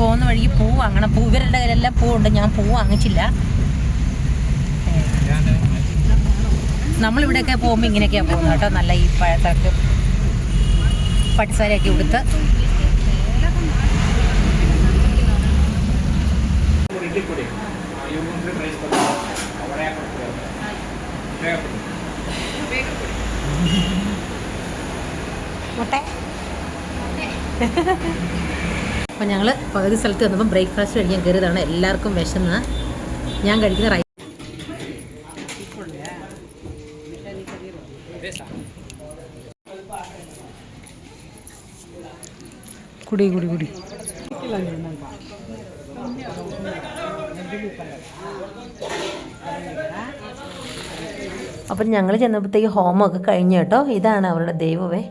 പോകുന്ന വഴിക്ക് പൂ വാങ്ങണം പൂ ഇവരുടെ കയ്യിലെല്ലാം പൂ ഉണ്ട് ഞാൻ പൂ വാങ്ങിച്ചില്ല. നമ്മളിവിടെയൊക്കെ പോകുമ്പോൾ ഇങ്ങനെയൊക്കെയാണ് പോകുന്നത് കേട്ടോ. നല്ല ഈ പഴത്തൊക്കെ പട്ടുസാരിയൊക്കെ ഉടുത്ത്. മുട്ട. അപ്പം ഞങ്ങൾ പകുതി സ്ഥലത്ത് വന്നപ്പോൾ ബ്രേക്ക്ഫാസ്റ്റ് കഴിക്കാൻ കയറിയതാണ്. എല്ലാവർക്കും വിശന്ന് ഞാൻ കഴിക്കുന്ന റൈസ് കുടി കുടി കുടി. അപ്പം ഞങ്ങൾ ചെന്നപ്പോഴത്തേക്ക് ഹോമൊക്കെ കഴിഞ്ഞു കേട്ടോ. ഇതാണ് അവരുടെ ദൈവമേ.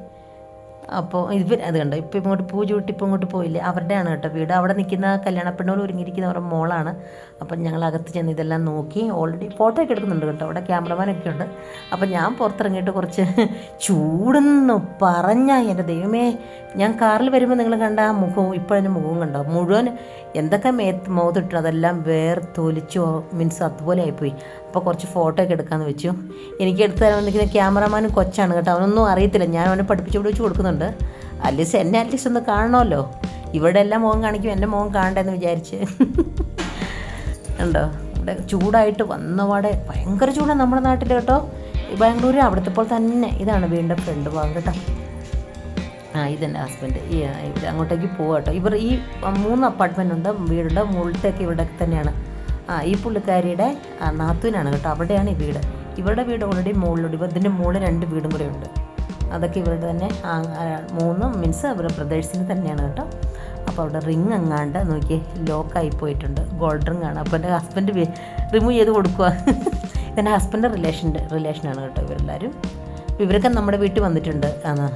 അപ്പോൾ ഇവർ അത് കണ്ടോ? ഇപ്പോൾ ഇങ്ങോട്ട് പൂ ചൂട്ടി ഇപ്പോൾ ഇങ്ങോട്ട് പോയില്ലേ? അവരുടെയാണ് കേട്ടോ വീട്. അവിടെ നിൽക്കുന്ന കല്യാണ ഒരുങ്ങിയിരിക്കുന്ന അവരുടെ മോളാണ്. അപ്പം ഞങ്ങൾ അകത്ത് ചെന്ന് ഇതെല്ലാം നോക്കി ഓൾറെഡി ഫോട്ടോ ഒക്കെ എടുക്കുന്നുണ്ട് കേട്ടോ. അവിടെ ക്യാമറമാനൊക്കെ ഉണ്ട്. അപ്പം ഞാൻ പുറത്തിറങ്ങിയിട്ട് കുറച്ച് ചൂടെന്ന്. പറഞ്ഞാൽ എന്റെ ദൈവമേ ഞാൻ കാറിൽ വരുമ്പോൾ നിങ്ങൾ കണ്ട ആ മുഖവും ഇപ്പോഴതിന്റെ മുഖവും കണ്ടോ? മുഴുവൻ എന്തൊക്കെ മേത്ത് മുഖത്തിട്ടു അതെല്ലാം വേർത്തൊലിച്ചു മീൻസ് അതുപോലെ ആയിപ്പോയി. അപ്പോൾ കുറച്ച് ഫോട്ടോ ഒക്കെ എടുക്കാമെന്ന് വെച്ചു. എനിക്ക് എടുത്തു തരാൻ വന്നിരിക്കുന്ന ക്യാമറമാനും കൊച്ചാണ് കേട്ടോ. അവനൊന്നും അറിയത്തില്ല. ഞാൻ അവനെ പഠിപ്പിച്ച് പഠിപ്പിച്ച് കൊടുക്കുന്നുണ്ട്. അറ്റ്ലീസ്റ്റ് എന്നെ അറ്റ്ലീസ്റ്റ് ഒന്ന് കാണണമല്ലോ. ഇവിടെ എല്ലാം മുഖം കാണിക്കും എന്റെ മുഖം കാണണ്ടെന്ന് വിചാരിച്ച്. ഉണ്ടോ ഇവിടെ ചൂടായിട്ട് വന്നപാടെ ഭയങ്കര ചൂടാണ് നമ്മുടെ നാട്ടിൽ കേട്ടോ. ബാംഗ്ലൂർ അവിടുത്തെ പോലെ തന്നെ. ഇതാണ് വീണ്ടും ഫ്രണ്ട് ഭാഗം കേട്ടോ. ആ ഇതെന്റെ ഹസ്ബൻഡ് ഈ ഇവിടെ അങ്ങോട്ടേക്ക് പോവാട്ടോ ഇവർ ഈ മൂന്ന് അപ്പാർട്ട്മെന്റ് ഉണ്ട് വീടുണ്ട് മുകളിലത്തേക്ക് ഇവിടെ തന്നെയാണ്. ആ ഈ പുള്ളിക്കാരിയുടെ നാത്തൂനാണ് കേട്ടോ. അവിടെയാണ് ഈ വീട്. ഇവരുടെ വീട് ഓൾറെഡി മുകളിലുണ്ട് ഇവർ ഇതിന്റെ മുകളിൽ രണ്ട് വീടും കൂടെ ഉണ്ട്. അതൊക്കെ ഇവരുടെ തന്നെ മൂന്നും മീൻസ് അവരുടെ ബ്രദേഴ്സിന് തന്നെയാണ് കേട്ടോ. അപ്പോൾ അവിടെ റിങ് എങ്ങാണ്ട് നോക്കി ലോക്കായി പോയിട്ടുണ്ട്. ഗോൾഡ് റിങ് ആണ്. അപ്പോൾ എന്റെ ഹസ്ബൻഡ് റിമൂവ് ചെയ്ത് കൊടുക്കുക ഇതെന്റെ ഹസ്ബൻഡ് റിലേഷന്റെ റിലേഷനാണ് കേട്ടോ ഇവരെല്ലാവരും ഇവരൊക്കെ നമ്മുടെ വീട്ടിൽ വന്നിട്ടുണ്ട്.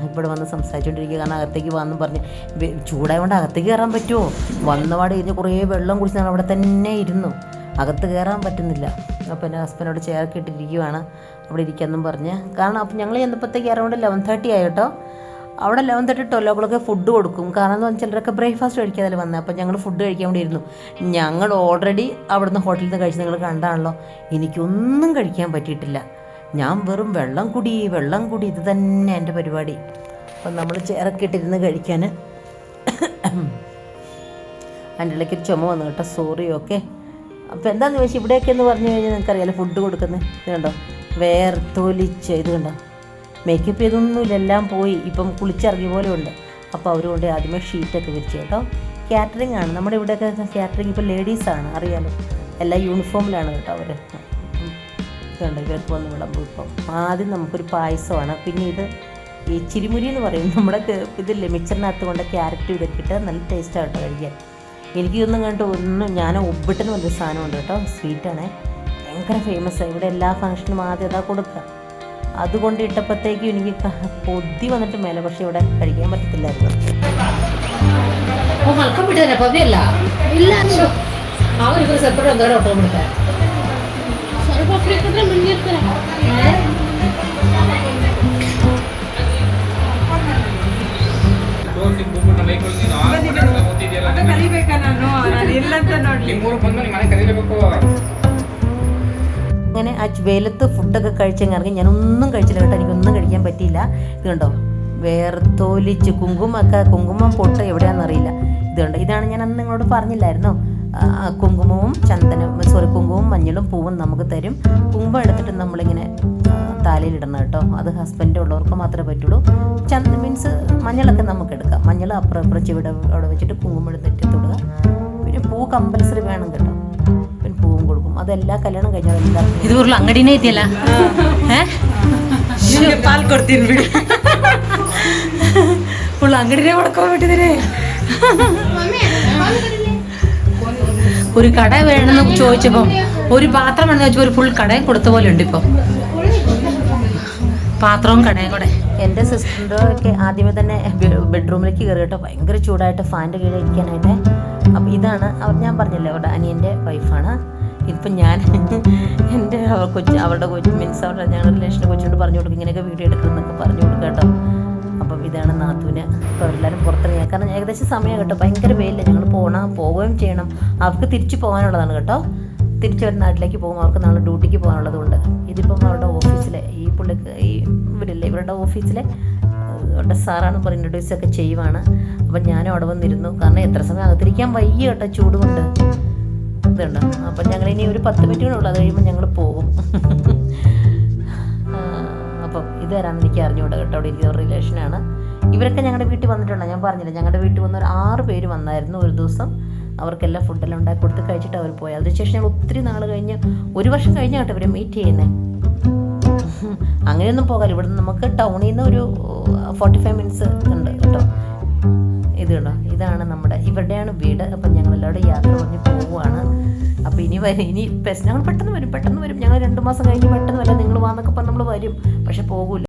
ഇവിടെ വന്ന് സംസാരിച്ചുകൊണ്ടിരിക്കുക കാരണം അകത്തേക്ക് വന്നു പറഞ്ഞ് ചൂടായതുകൊണ്ട് അകത്തേക്ക് കയറാൻ പറ്റുമോ വന്നപാട് കഴിഞ്ഞ് കുറേ വെള്ളം കുടിച്ച് ഞങ്ങൾ അവിടെ തന്നെ ഇരുന്നു. അകത്ത് കയറാൻ പറ്റുന്നില്ല. അപ്പം എന്റെ ഹസ്ബൻഡോട് ചെയർക്ക് ഇട്ടിരിക്കുവാണ്. അവിടെ ഇരിക്കാമെന്നും പറഞ്ഞ്. കാരണം അപ്പം ഞങ്ങൾ ചെന്നപ്പോഴത്തേക്ക് അറൗണ്ട് ലെവൻ തേർട്ടി ആയി കേട്ടോ. അവിടെ eleven thirty twelve o'clock food കൊടുക്കും. കാരണം എന്ന് പറഞ്ഞാൽ ചിലരൊക്കെ ബ്രേക്ക്ഫാസ്റ്റ് കഴിക്കാതെ വന്നത് അപ്പം ഞങ്ങൾ ഫുഡ് കഴിക്കാൻ വേണ്ടി ഇരുന്നു. ഞങ്ങൾ ഓൾറെഡി അവിടുന്ന് ഹോട്ടലിൽ നിന്ന് കഴിച്ച് നിങ്ങൾ കണ്ടാണല്ലോ. എനിക്കൊന്നും കഴിക്കാൻ പറ്റിയിട്ടില്ല. ഞാൻ വെറും വെള്ളം കുടി വെള്ളം കുടി ഇത് തന്നെ എന്റെ പരിപാടി. അപ്പം നമ്മൾ ചേർക്കിട്ടിരുന്ന് കഴിക്കാൻ അതിന്റെ ഇടയ്ക്ക് ചുമ വന്നു കേട്ടോ. സോറി ഓക്കെ അപ്പോൾ എന്താണെന്ന് ചോദിച്ചാൽ ഇവിടെയൊക്കെ എന്ന് പറഞ്ഞു കഴിഞ്ഞാൽ നിങ്ങൾക്കറിയാലോ ഫുഡ് കൊടുക്കുന്നത് ഇത് കണ്ടോ? വേർത്തൊലിച്ച് ഇത് കണ്ടോ? മേക്കപ്പ് ചെയ്തൊന്നുമില്ല എല്ലാം പോയി. ഇപ്പം കുളിച്ചിറങ്ങി പോലെ ഉണ്ട്. അപ്പോൾ അവരുകൊണ്ട് കൊണ്ട് ആദ്യമേ ഷീറ്റൊക്കെ വിരിച്ചു കേട്ടോ. കാറ്ററിംഗ് ആണ്. നമ്മുടെ ഇവിടെയൊക്കെ കാറ്ററിംഗ് ഇപ്പോൾ ലേഡീസാണ് അറിയാലോ? എല്ലാ യൂണിഫോമിലാണ് കേട്ടോ അവർ ഇതുണ്ട് ഇവർക്ക് വന്ന് വിളമ്പും ഇപ്പം. ആദ്യം നമുക്കൊരു പായസമാണ്. പിന്നെ ഇത് ഈ ചിരിമുരി എന്ന് പറയും. നമ്മുടെ ഇതില്ലേ മിക്സറിനകത്ത് കൊണ്ട് ക്യാരറ്റ് ഇതൊക്കെ ഇട്ട് നല്ല ടേസ്റ്റാണ് കേട്ടോ കഴിക്കാൻ. എനിക്ക് ഇതൊന്നും കണ്ട് ഒന്നും ഞാൻ ഒബിട്ടെന്ന് സാധനം സാധനമുണ്ട് കേട്ടോ. സ്വീറ്റാണേ ഭയങ്കര ഫേമസ് ഇവിടെ എല്ലാ ഫംഗ്ഷനും ആദ്യം അതാ കൊടുക്കുക. അതുകൊണ്ട് ഇട്ടപ്പോഴത്തേക്കും എനിക്ക് പൊതി വന്നിട്ട് മേലെ പക്ഷെ ഇവിടെ കഴിക്കാൻ പറ്റത്തില്ലായിരുന്നു. മലക്കം വിട്ടതന്നെ പതിയല്ല. ഇല്ല അവൻ ഇവർ സെപ്പറേറ്റ് എന്തോരം ഓട്ടോ കൊടുക്കാൻ മുന്നേ ಕೊಟ್ಟರೆ ಮಂಗಿರ್ತಾರೆ ದೋಸೆ ಕೂತ್ಬಿಟ್ಟು ಬೈಕ್ ನೀನು ಓದ್ತಿದ್ಯಲ್ಲ ಕಲಿಬೇಕಾ ನಾನು ನಾನು ಎಲ್ಲಂತ ನೋಡ್ಲಿ ನಿಮ್ಮೂರು ಬಂದು ನಿಮ್ಮ ಮನೆ ಕಲಿಬೇಕು അങ്ങനെ ആ വെയിലത്ത് ഫുഡൊക്കെ കഴിച്ചങ്ങ് ഇറങ്ങി ഞാനൊന്നും കഴിച്ചില്ല കേട്ടോ എനിക്കൊന്നും കഴിക്കാൻ പറ്റിയില്ല ഇത് കണ്ടോ വേർത്തൊലിച്ച് കുങ്കുമൊക്കെ കുങ്കുമം പൊട്ട് എവിടെയാണെന്നറിയില്ല ഇത് കണ്ടോ ഇതാണ് ഞാൻ അന്ന് നിങ്ങളോട് പറഞ്ഞില്ലായിരുന്നോ ആ, ആ കുങ്കുമവും ചന്ദനം സോറി കുങ്കുമവും മഞ്ഞളും പൂവും നമുക്ക് തരും കുങ്കുമം എടുത്തിട്ട് നമ്മളിങ്ങനെ ആ, എടുക്കുന്നത് കേട്ടോ. അത് ഹസ്ബൻഡ് ഉള്ളവർക്ക് മാത്രമേ പറ്റുള്ളൂ. ചന്ത മീൻസ് മഞ്ഞളൊക്കെ നമുക്ക് എടുക്കാം. മഞ്ഞൾ അപ്പുറം അപ്പുറം ചിവിടെ അവിടെ വെച്ചിട്ട് കുങ്കുമെടുത്തിട്ട് തൊടുക. പിന്നെ പൂ കമ്പൽസറി വേണം കേട്ടോ. പിന്നെ പൂവും കൊടുക്കും. അതെല്ലാ കല്യാണം കഴിഞ്ഞാൽ അങ്ങടിനെ അങ്ങടിനെ കൊടുക്കാൻ പറ്റുന്നേ ഒരു കട വേണമെന്ന് ചോദിച്ചപ്പോ ഒരു പാത്രം വേണമെന്ന് വെച്ചാൽ ഒരു ഫുൾ കടയും കൊടുത്ത പോലെ ഉണ്ട് ഇപ്പൊ പാത്രവും കടയും കൂടെ. എന്റെ സിസ്റ്ററിന്റെ ഒക്കെ ആദ്യമേ തന്നെ ബെഡ്റൂമിലേക്ക് കയറി കേട്ടോ. ഭയങ്കര ചൂടായിട്ട് ഫാന്റെ കീഴിൽ ഇരിക്കാനായിട്ട്. അപ്പോൾ ഇതാണ് ഞാൻ പറഞ്ഞില്ലേ അവരുടെ അനിയന്റെ വൈഫാണ്. ഇപ്പം ഞാൻ എന്റെ കൊച്ചു അവളുടെ കൊച്ചു മീൻസ് അവരുടെ ഞങ്ങളുടെ റിലേഷന്റെ കൊച്ചുകൊണ്ട് പറഞ്ഞു കൊടുക്കും ഇങ്ങനെയൊക്കെ വീഡിയോ എടുക്കുന്നൊക്കെ പറഞ്ഞു കൊടുക്കുക കേട്ടോ. അപ്പം ഇതാണ് നാത്തൂന്. അപ്പോൾ എല്ലാവരും പുറത്തിറങ്ങിയ കാരണം ഏകദേശം സമയം കേട്ടോ. ഭയങ്കര വെയിലില്ല. ഞങ്ങൾ പോകണം പോവുകയും ചെയ്യണം. അവർക്ക് തിരിച്ചു പോകാനുള്ളതാണ് കേട്ടോ. തിരിച്ചു വരുന്ന നാട്ടിലേക്ക് പോകും. അവർക്ക് നാളെ ഡ്യൂട്ടിക്ക് പോകാനുള്ളതുകൊണ്ട് ഇതിപ്പം ഇവരുടെ ഓഫീസിലെ അവരുടെ സാറാണ് ഇപ്പോൾ ഇൻട്രൊഡ്യൂസ് ഒക്കെ ചെയ്യുവാണ്. അപ്പം ഞാനും അവിടെ വന്നിരുന്നു. കാരണം എത്ര സമയം അകത്തിരിക്കാൻ വയ്യ കേട്ടോ ചൂട് കൊണ്ട് ഇതുണ്ട്. അപ്പം ഞങ്ങൾ ഇനി ഒരു പത്ത് മിനിറ്റ് കൂടെ ഉള്ളു. അത് കഴിയുമ്പോൾ ഞങ്ങൾ പോകും. അപ്പം ഇത് തരാമെന്ന് എനിക്ക് അറിഞ്ഞുകൂടെ കേട്ടോ. അവിടെ ഇരിക്കുന്ന റിലേഷനാണ് ഇവരൊക്കെ ഞങ്ങളുടെ വീട്ടിൽ വന്നിട്ടുണ്ട്? ഞാൻ പറഞ്ഞില്ല ഞങ്ങളുടെ വീട്ടിൽ വന്ന ഒരു ആറ് പേര് വന്നായിരുന്നു ഒരു ദിവസം. അവർക്കെല്ലാം ഫുഡെല്ലാം ഉണ്ടാക്കി കൊടുത്ത് കഴിച്ചിട്ട് അവർ പോയി. അതിനുശേഷം ഞങ്ങൾ ഒത്തിരി നാൾ കഴിഞ്ഞ് ഒരു വർഷം കഴിഞ്ഞാട്ടോ ഇവരെ മീറ്റ് ചെയ്യുന്നത് അങ്ങനെയൊന്നും പോകാല്ല ഇവിടെ നമുക്ക് ടൗണിൽ നിന്ന് ഒരു ഫോർട്ടി ഫൈവ് മിനിറ്റ്സ് ഉണ്ട് കേട്ടോ. ഇത് കേട്ടോ ഇതാണ് നമ്മുടെ ഇവരുടെയാണ് വീട്. അപ്പം ഞങ്ങൾ എല്ലാവരും യാത്ര പറഞ്ഞ് പോവുകയാണ്. അപ്പോൾ ഇനി വരും ഇനി ഞങ്ങൾ പെട്ടെന്ന് വരും പെട്ടെന്ന് വരും. ഞങ്ങൾ രണ്ട് മാസം കഴിഞ്ഞ് പെട്ടെന്ന് വരാം. നിങ്ങൾ വാന്നൊക്കെ പറഞ്ഞ് നമ്മൾ വരും. പക്ഷെ പോകൂല.